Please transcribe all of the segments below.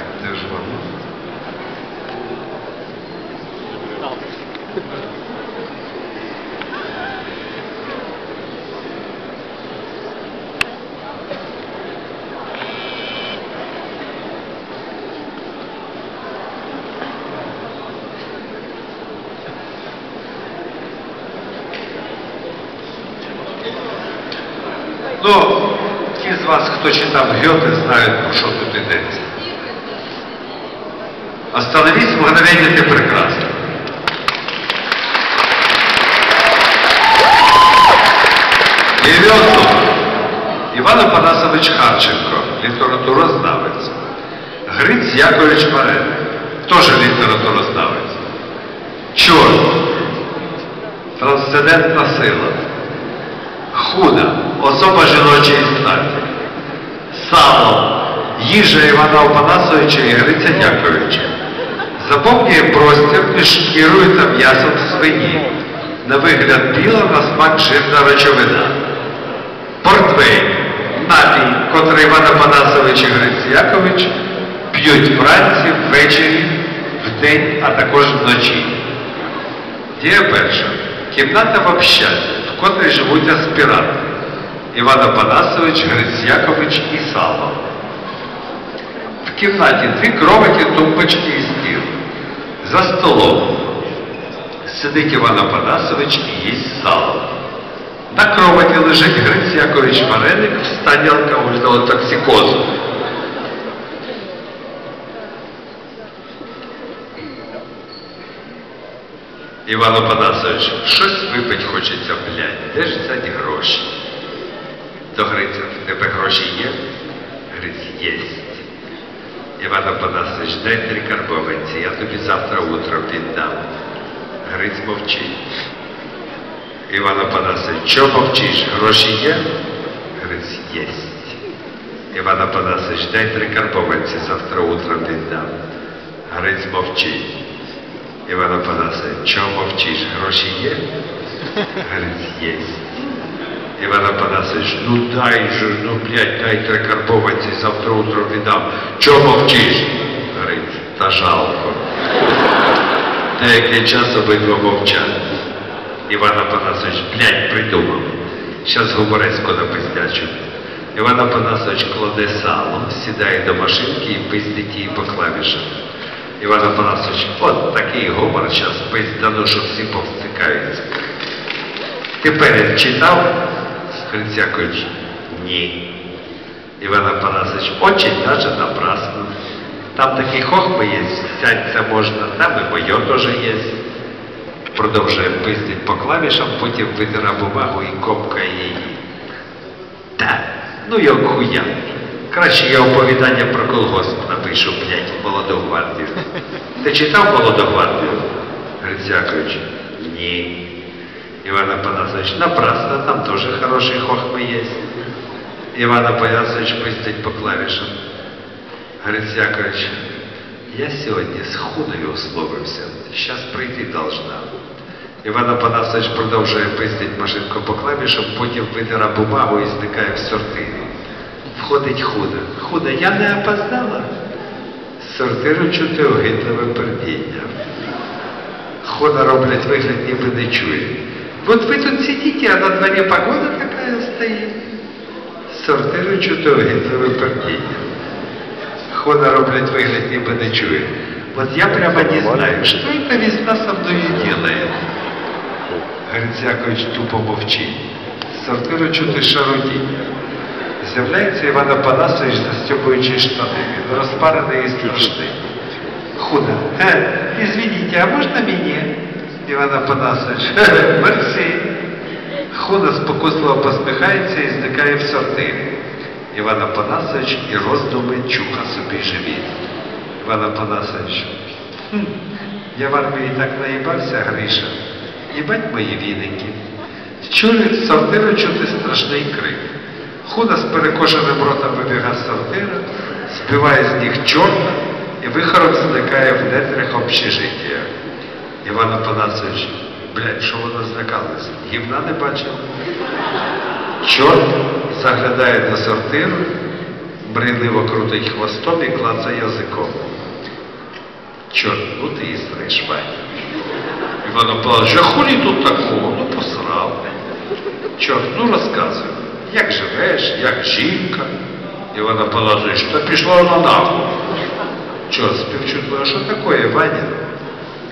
Так, де ж? Ну, ті з вас, хто читав Гьоте, знають, про що тут йдеться. Остановись мгновение, ты прекрасна. Дев'ятого. Іван Апанасович Харченко, літературознавець. Гриць Якович Мареник, теж літературознавець. Чорт. Трансцендентна сила. Худа, особа жіночої статі. Сало, їжа Івана Опанасовича і Гриця Дяковича. Заповнює простір між шкірою та м'ясом свині. На вигляд біла на смак жирна речовина. Портвейн, напій, котрий Іван Опанасович і Гриць Якович п'ють вранці, ввечері, вдень, а також вночі. Дія перша. Кімната в общагі, в котрій живуть аспіранти. Іван Апанасович, Гриць Якович і Сало. В кімнаті дві кроваті, тумбочки. За столом сидить Іван Апанасович і їсть сало. На кроваті лежить Гриць Якович Мареник в стані алкогольного токсикозу. Іван Опанасович, щось випить хочеться, блядь, де ж взяти гроші? До Гриця, в тебе гроші є? Гриць єсть. Іван Опанасович, дай три карбованці, я тобі завтра утром віддам. Гриць мовчить. Іван Опанасович, що мовчиш? Гроші є? Гриць єсть. Іван Опанасович, дай три карбованці, завтра утром віддам. Гриць мовчить. Іван Апанасович, чого мовчиш? Гроші є? Гриць єсть. Іван Апанасович, ну дай же, ну блядь, дай три карбованці, завтра утром віддам. Чого мовчиш? Гриць, та жалко. Деякий час обидва мовчать. Іван Апанасович, блядь, придумав. Щас гуморесько напиздячу. Іван Апанасович кладе сало, сідає до машинки і пиздить її по клавішам. Іван Апанасович, от такий гумор зараз пиздану, що всі повстикаються. Тепер читав Грицякович? Ні. Іван Апанасович, очень даже напрасно. Там такі хохми є, сядься можна, там і моє теж є. Продовжує пиздить по клавішам, потім витира бумагу і копкає її. Та, ну як хуя. Краще я оповідання про колгосп напишу, блядь, молоду гвардію. Ти читав молоду гвардію? Грицякович? Ні. Іван Апанасович, напрасно, там теж хороші хохми є. Іван Апанасович пиздить по клавішам. Грицякович, я сьогодні з худою условився. Щас прийти должна. Іван Апанасович продовжує пиздить машинку по клавішам, потім витира бумагу і зникає в сортирі. Входить худа. Худа, я не опоздала. З сортиру чути огидливе пердіння. Худа роблять вигляд, ніби не чує. Вот ви тут сидите, а на дворі погода така стоїть. З сортиру чути огидливе пердіння. Хода роблять вигляд, ніби не чує. Вот я прямо не знаю, что эта весна со мною делает. Грицякович тупо мовчить. З сортиру чути шарудіння. З'являється Іван Апанасович, застегуючи штани. Він розпарений і страшний. Худа. Е, извините, а можна мені? Іван Апанасович. «Хе, Мерсі. Худа спокусливо посміхається і зникає в сортирі. Іван Апанасович і роздуми чуха собі живіт. Іван Апанасович. «Хм, я в армії так наїбався, Гриша. Їбать мої віники. Чули з сортиру чути страшний крик. Худа з перекошеним ротом вибігає з сортира, збиває з ніг чорта і вихором зникає в нетрях общежиття. Іван Апанасович, блядь, що воно злякалося? Гівна не бачив? Чорт заглядає до сортиру, бринливо крутить хвостом і клацає язиком. Чорт, ну ти і Ваня. Іван Павлович, а хулі тут такого? Ну посрав. Чорт, ну розказуй, як живеш, як жінка? Іван Павлович, та пішла вона нахуй. Чорт, співчутливо, що таке, Ваня?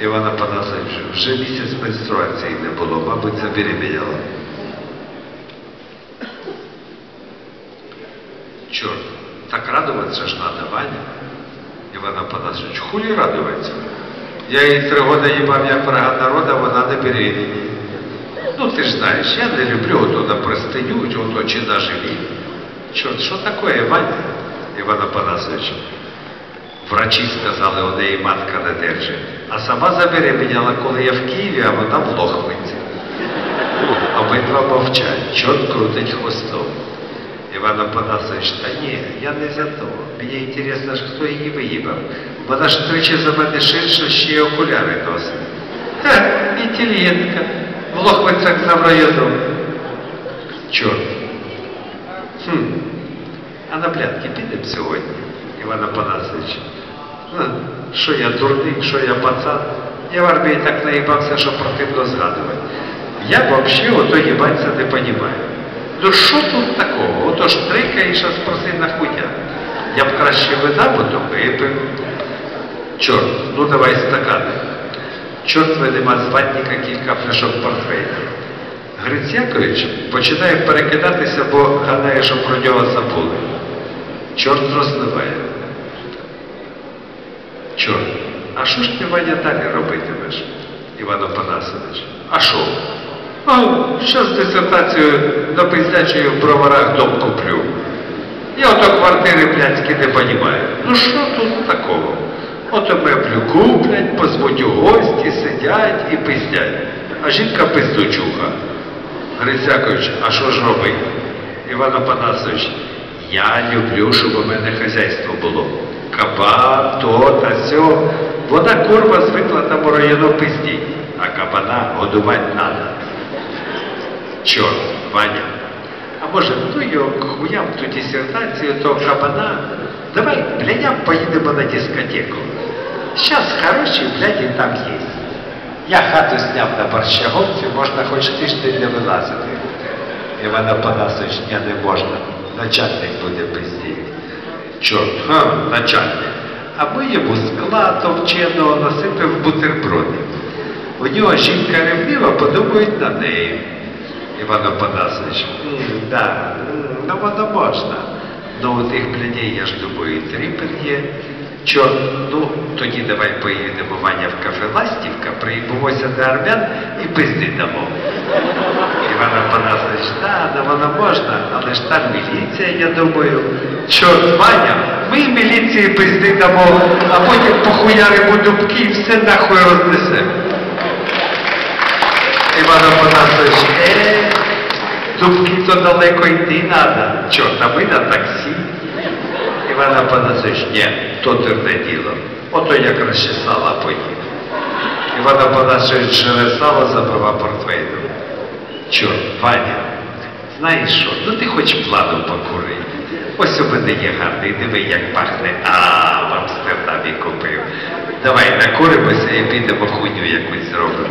Іван Панасович, вже місяць менструації не було, мабуть, це забеременяла. Черт, так радоваться ж надо, Ваня. Іван Апанасович, хулі радуватися? Я її три года їбав як врага народа, вона не беременна. Ну ти ж знаєш, я не люблю ото на простиню, ото чи на живі. Чорт, що таке, Ваня? Іван Апанасович. Врачі сказали, у неї матка не держить. А сама забеременяла, коли я в Києві, а вона в Лохвиці. Обидва мовчать, чорт крутить хвостом. Іван Апанасович, та ні, я не за то. Мені інтересно, ж, хто її виїбав. Вона ж тричі за мене ширша, ще й окуляри носить. Ха, інтелігентка. В Лохвицях за районом. Чорт. Хм. А на блядки підемо сьогодні, Іван Апанасович. Що я дурний, що я пацан. Я в армії так наїбався, що противно згадувати. Я взагалі ото їбаться не понімаю. Ну що тут такого? Ото ж трикаєш, а спроси на нахуя. Я б краще вина, бо то випив. Чорт, ну давай стакани. Чорт видима з ватника кілька пляшок портвейна. Гриць Якович починає перекидатися, бо гадає, що про нього забули. Чорт розливає. Чорт, а що ж ти, Ваня, далі робитимеш, Іван Опанасович? А що? А, що з дисертацією до пиздячої в броварах дом куплю. Я ото квартири блядські не понімаю. Ну що тут такого? Ото меблю куплять, позвуть у гості, сидять і пиздять. А жінка пиздучуха. Грицякович, а що ж робить? Іван Опанасович, я люблю, щоб у мене хазяйство було. Кабан, то та сьо. Вона курва звикла району пиздіть, а кабана годувати треба. Чорт, Ваня. А може, ну його хуям ту дисертацію того кабана. Давай, блядям, поїдемо на дискотеку. Щас хороші бляді там є. Я хату зняв на Борщаговці, можна хоч тиждень не вилазити. Івана Панасович, не можна. Начальник буде пиздіти. Чорт, ха, начальник. А ми йому скла товченого насипив бутербродів. У нього жінка ревнива, подумають на неї. Іван Опанасович, «М, да, ну воно можна. Ну у тих блядей, я ж думаю, і тріпер є. Чорт, ну тоді давай поїдемо Ваня в кафе Ластівка, приїбемося до армян і пизди дамо. Іван Опанасович, да, да воно можна, але ж там міліція, я думаю. Чорт, Ваня, ми міліції пизди дамо, а потім похуяримо дубки і все нахуй рознесемо. Іван Апанасович, е, дубки то далеко йти надо. Чорт, а ми на таксі. Іван Апанасович, ні, то терне діло. Ото я краще сала поїв. Іван Апанасович через сало забивав портвейном. Чорт, Ваня, знаєш що, ну ти хоч плану покури. Ось у мене є гарний, диви, як пахне, а в Амстердамі купив. Давай накуримося і підемо хуйню якусь зробимо.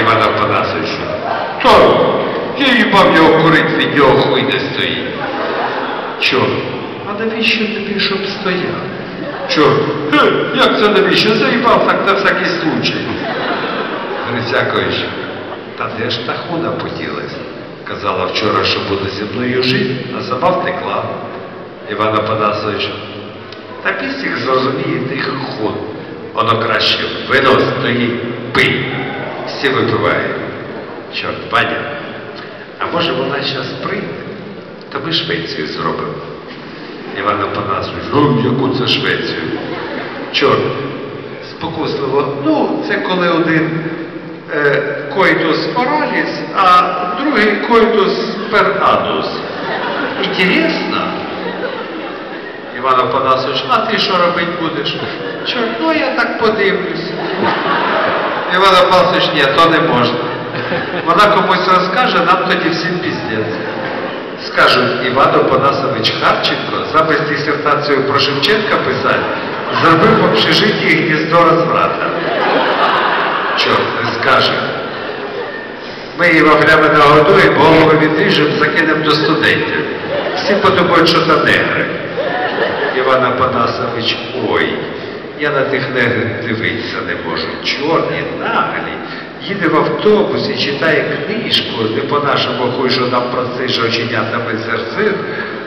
Іван Апанасович. То, я їбав його курить, від нього хуй не стоїть. Чорт, а навіщо тобі, щоб стояв? Чорт, «Е, як це навіщо? Заїбав так на всякий случай. Грицякович, та де ж та хуна поділась? Казала вчора, що буде зі мною жити, а сама втекла. Іван Апанасович, та пісік зрозуміє тих худ. Воно краще вино стоїть, пий. Всі випивають. Чорт, Ваня, а може вона зараз прийде, то ми Швецію зробимо. Іван Апанасович, ну, яку це Швецію? Чорт, спокусливо. Ну, це коли один е, койтус ораліс, а другий койтус пер анус. Інтересно? Іван Апанасович, а ти що робити будеш? Чорт, ну я так подивлюсь. Іван Апанасович, ні, то не можна. Вона комусь розкаже, нам тоді всім піздець. Скажуть, Іван Опанасович Харченко замість дисертацію про Шевченка писати, зробив в общежитті гніздо розврата. Не скаже. Ми її вафлями нагодуємо, голови відріжемо, закинемо до студентів. Всі подумають, що це негри. Іван Апанасович, ой, я на тих негрів дивитися не можу. Чорні, наглі. Їде в автобусі, читає книжку, не по-нашому хуй, що там про цей ж оченятами зерцин,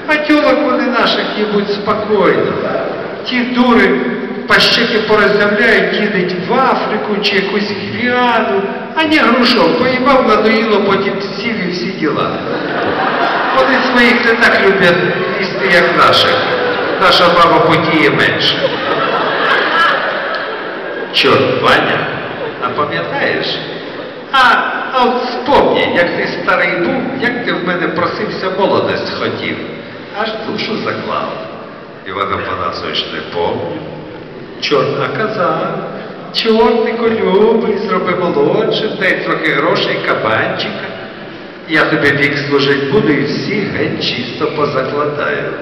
а тюлок вони наших їбуть спокійно. Ті дури пащеки порозявляють, їдуть в Африку чи якусь Гвіану, а не грушок, поїбав, надоїло, потім сів і всі діла. Вони своїх не так люблять їсти, як наших. Наша баба потіє менше. Чорт, Ваня, а пам'ятаєш? А, а от спомні, як ти старий був, як ти в мене просився молодость хотів, аж душу заклав. Іван Апанасович не помню. Чорт, а казав, чортнику любий, зроби молодшим, дай трохи грошей, кабанчика. Я тобі вік служить буду і всі геть чисто позакладаю.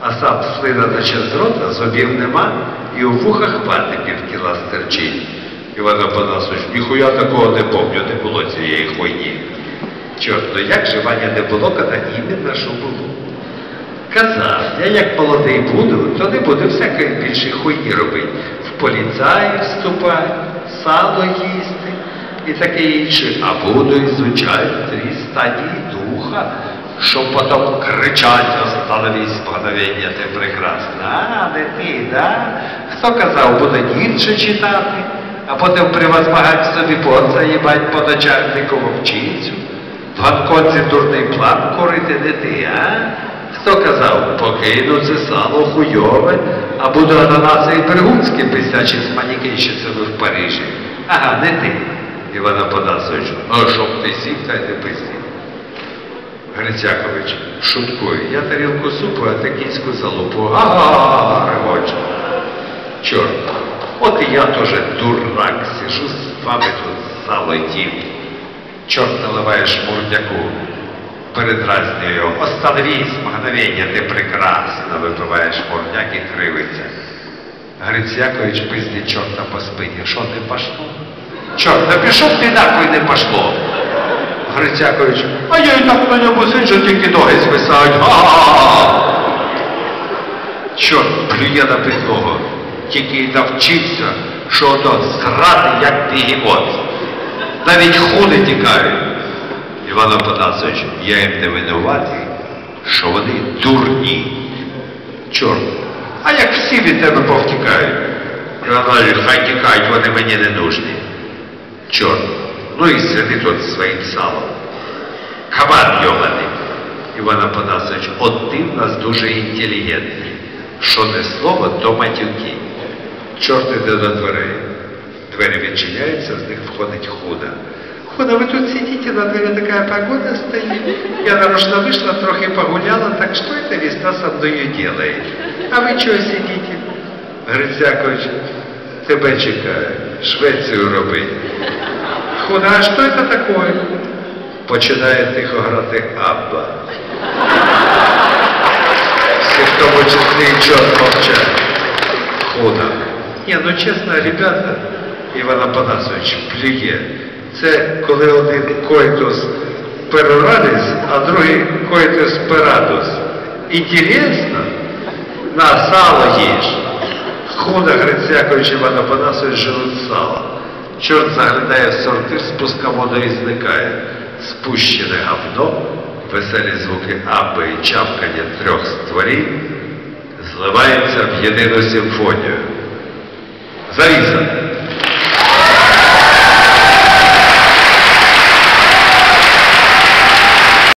А сам слина тече з рота, зубів нема, і у вухах вати півкіла стерчить. Іван Апанасович, ніхуя такого не помню, не було цієї хуйні. Чорт, ну як же Ваня не було, коли іменно що було? Казав, я як молодий буду, то не буду всякої більше хуйні робити. В поліцаї вступати, сало їсти і таке інше. А буду ізучати три стадії духа, щоб потім кричать, остановись, мгновення, ти прекрасна. А, не ти, да? Хто казав, буде Ніцше читати, а потім превозмагати собі поца, їбать по начальнику вовчицю. В Гонконзі дурний план корити не ти, а? Хто казав, покину це сало хуйове, а буду ананаси і Бергунські писячі з манікенщицями в Парижі. Ага, не ти, Іван Апанасович. А щоб ти сів, та й не пиздів. Грицякович, шуткує, я тарілку супу, а ти кінську залупу. Ага, ревоче. Чорт, от і я теж дурак, сижу з вами тут їм. Чорт наливає шмурдяку передразнює його. Остановись, мгновення, ти прекрасно випиваєш морняк і кривиться. Гриць Якович пиздить чорта по спині. Що не пошло? Чорт, да пішов ти нахуй не пошло. Гриць Якович, а я і так на ньому сиджу, тільки ноги звисають. Чорт, плює на підлогу. Тільки й навчився, що ото зграти, як бігемот. Навіть худи тікають. Іван Апанасович, я їм не винуватий, що вони дурні. Чорт, а як всі від тебе повтікають? Іван Іванович, хай тікають, вони мені не нужні. Чорт, ну і сиди тут своїм салом. Кабан йобаний. Іван Апанасович, от ти в нас дуже інтелігентний. Що не слово, то матюки. Чорт іде до дверей. Двері відчиняються, з них входить худа. Худа, вы тут сидите, на дворе такая погода стоит. Я нарочно вышла, трохи погуляла, так что это весна со мною делает? А вы чего сидите? Грицякович, тебе чекаю, Швецію робить. Худа, а що це таке? Починає тихо грати Абба. Всі в тому числі і чорт мовчать. Худа. Ні, ну чесно, ребята, Іван Апанасович, плює. Це коли один койтус перорадис, а другий койтус перадус. Інтересно? На сало їж. Худа Грицякович Іван Апанасович живуть сало. Чорт заглядає в сортир, спуска воду і зникає. Спущене говно, веселі звуки аби і чавкання трьох створінь зливаються в єдину симфонію. Завіса!